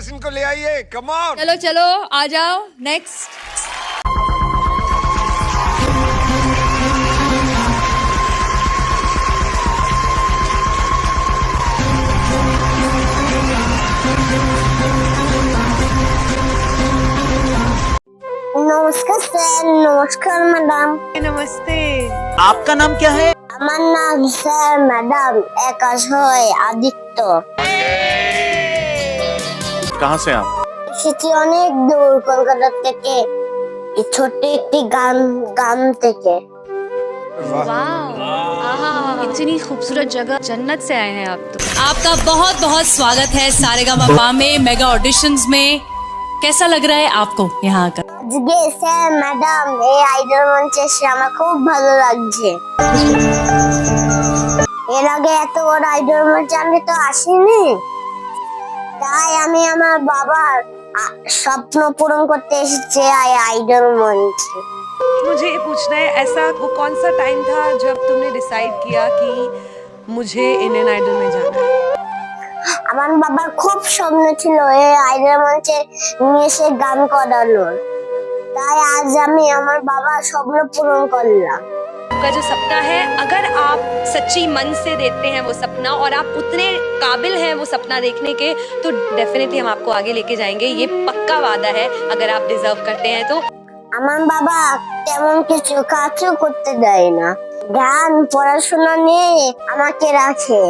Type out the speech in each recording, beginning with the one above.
Yes इनको ले आइए कम ऑन चलो चलो आ जाओ नेक्स्ट নমস্কার স্যার নমস্কার ম্যাডাম नमस्ते आपका नाम क्या है আমার নাম স্যার ম্যাডাম একাশ হয় আদিত্য कहाँ से आप এসেছি অনেক দূর কলকাতা থেকে এই ছোট্ট একটি গান গান থেকে इतनी खूबसूरत जगह जन्नत से आए हैं आप तो आपका बहुत बहुत स्वागत है सारेगामा में मेगा ऑडिशंस में कैसा लग रहा है आपको यहाँ आकर আজকে স্যার ম্যাডাম এই আইডল মঞ্চে এসে আমার খুব ভালো লাগছে এর আগে এত বড় আইডল মঞ্চে আমি তো আসিনি তাই আমি আমার বাবার আ- স্বপ্ন পূরণ করতে এসেছি এই আইডল মঞ্চে मुझे ये पूछना है ऐसा वो कौन सा टाइम था जब तुमने डिसाइड किया कि मुझे इंडियन आइडल में जाना है আমার বাবার খুব স্বপ্ন ছিল এই আইডল মঞ্চে নিয়ে এসে গান করানোর তাই আজ আমি আমার বাবার স্বপ্ন পূরণ করলাম आपका जो सपना है अगर आप सच्ची मन से देते हैं वो सपना और आप उतने काबिल हैं वो सपना देखने के तो डेफिनेटली हम आपको आगे लेके जाएंगे ये पक्का वादा है अगर आप डिजर्व करते हैं तो আমার বাবা তেমন কিছু কাজও করতে দেয় না গান পড়াশোনা নিয়ে আমাকে রাখে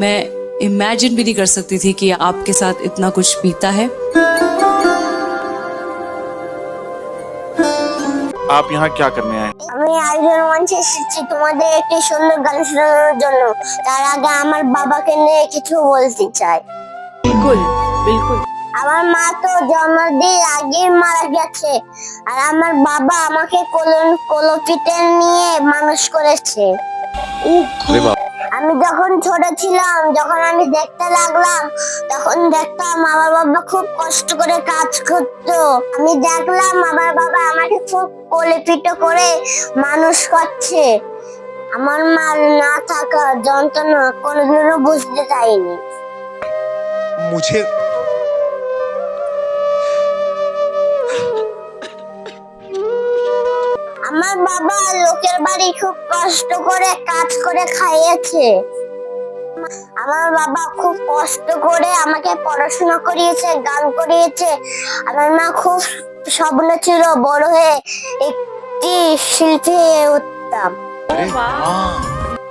मैं इमेजिन भी नहीं कर सकती थी कि आपके साथ इतना कुछ बीता है আপ ইহা ক্যা করনে আয় আমি আয়োজন মঞ্চে এসেছি তোমাদের একটি সুন্দর গান শোনানোর জন্য। তার আগে আমার বাবাকে নিয়ে কিছু বলতে চাই। বিলকুল বিলকুল। আমার মা তো জন্মদিন আগে মারা গেছে আর আমার বাবা আমাকে কলন কলকিতে নিয়ে মানুষ করেছে। আমি যখন ছোট ছিলাম, যখন আমি দেখতে লাগলাম, তখন দেখতাম আমার বাবা খুব কষ্ট করে কাজ করতো। আমি দেখলাম আমার বাবা আমাকে খুব কোলে পিটো করে মানুষ করছে। আমার মা না থাকা যন্ত্রণা কোনোদিনও বুঝতে চাইনি। मुझे আমার বাবা লোকের বাড়ি খুব কষ্ট করে কাজ করে খাইয়েছে। আমার বাবা খুব কষ্ট করে আমাকে পড়াশোনা করিয়েছে গান করিয়েছে। আমার মা খুব স্বপ্ন ছিল বড় হয়ে একটি শিল্পী উঠতাম।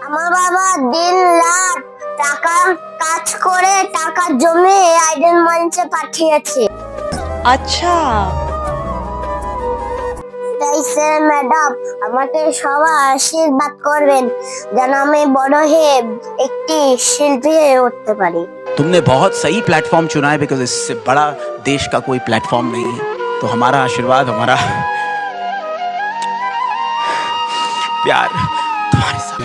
আমার বাবা দিন রাত টাকা কাজ করে টাকা জমিয়ে আইডেন মঞ্চে পাঠিয়েছে। আচ্ছা। তাই স্যার ম্যাডাম আমাকে সবাই আশীর্বাদ করবেন যেন আমি বড় হয়ে একটি শিল্পী হয়ে উঠতে পারি तुमने बहुत सही प्लेटफॉर्म चुना है बिकॉज इससे बड़ा देश का कोई प्लेटफॉर्म नहीं है तो हमारा आशीर्वाद हमारा प्यार तुम्हारे साथ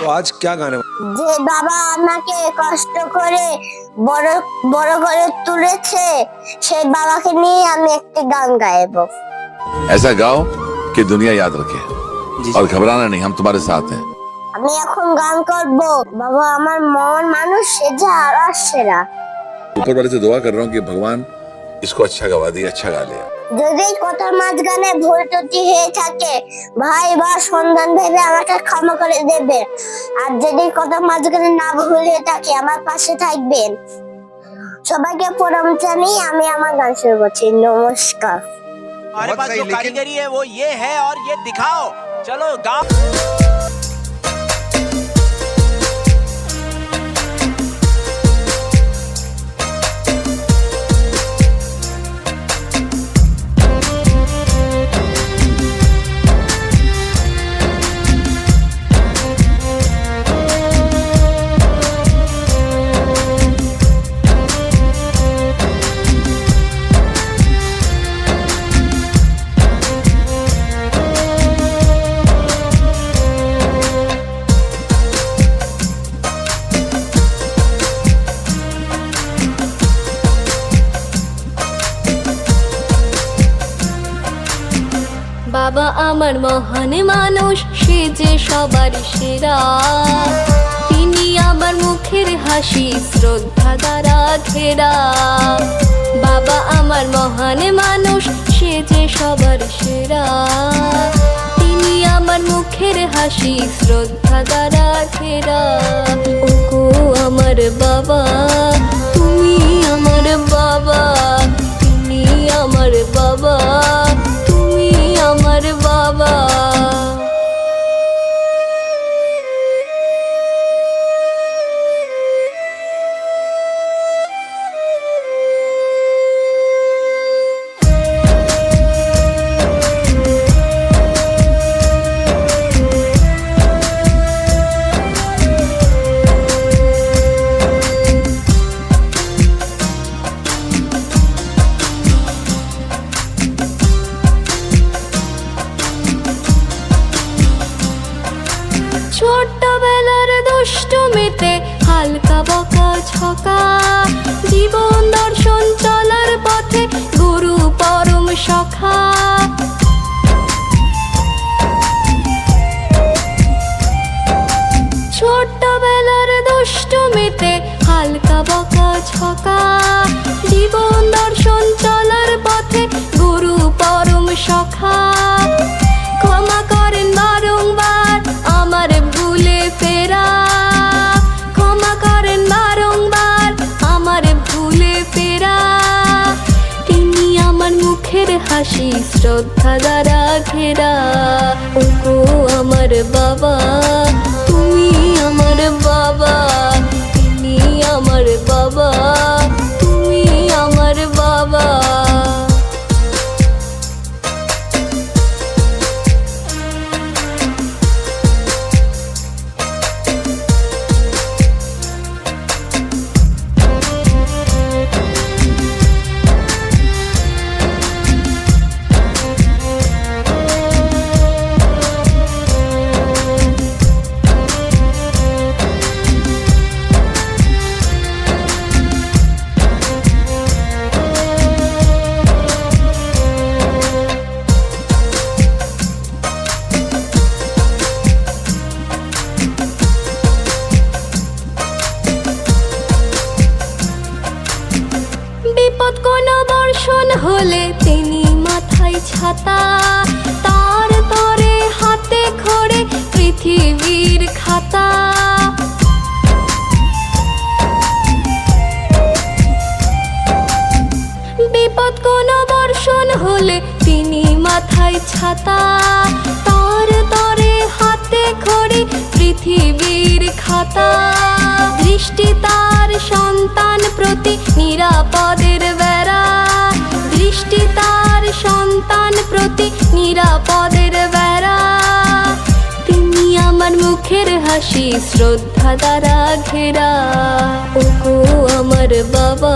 तो आज क्या गाने যে বাবা আমাকে কষ্ট করে বড় বড় করে তুলেছে সেই বাবাকে নিয়ে আমি একটি গান গাইবো ऐसा गाओ कि दुनिया याद रखे और घबराना नहीं हम तुम्हारे साथ हैं আমি এখন গান করব বাবা আমার মন মানুষ সেজে আর সেরা ऊपर वाले से दुआ कर रहा हूँ कि भगवान इसको अच्छा गवा दिया अच्छा गा लिया যদি কথার মাঝখানে ভুল ত্রুটি হয়ে থাকে ভাই বা সন্ধান ভেবে আমাকে ক্ষমা করে দেবে আর যদি কথার মাঝখানে না ভুল হয়ে থাকে আমার পাশে থাকবেন সবাইকে প্রণাম জানিয়ে আমি আমার গান শুরু করছি নমস্কার हमारे पास जो कारीगरी है वो ये है और ये दिखाओ। चलो गाओ আমার মহান মানুষ, সে যে সবার সেরা। তিনি আমার মুখের হাসি, শ্রদ্ধা দ্বারা ঘেরা। বাবা আমার মহান মানুষ, সে যে সবার সেরা। তিনি আমার মুখের হাসি, শ্রদ্ধা দ্বারা ঘেরা। ওগো আমার বাবা দুষ্টমিতে হালকা বকা ছকা। জীবন দর্শন চলার পথে গুরু পরম সখা। হাসি শ্রদ্ধা দ্বারা ঘেরা ওগো আমার বাবা। ছাতা, তার তরে হাতে খড়ে পৃথিবীর খাতা। বিপদ কোন বর্ষণ হলে তিনি মাথায় ছাতা, তার তরে হাতে খড়ে পৃথিবীর খাতা। দৃষ্টি তার সন্তান প্রতি হাসি শ্রদ্ধা দ্বারা ঘেরা। ওগো আমার বাবা।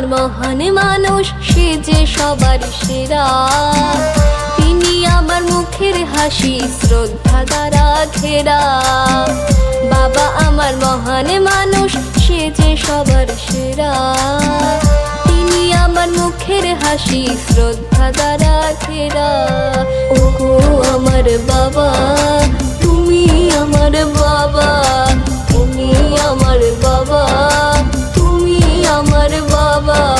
আমার মহান মানুষ, সে যে সবার সেরা। তিনি আমার মুখের হাসি, শ্রদ্ধা দ্বারা ঘেরা। বাবা আমার মহান মানুষ, সে যে সবার সেরা। তিনি আমার মুখের হাসি, শ্রদ্ধা দ্বারা ঘেরা। ওগো আমার বাবা, তুমি আমার বাবা, তুমি আমার বাবা। আমার বাবা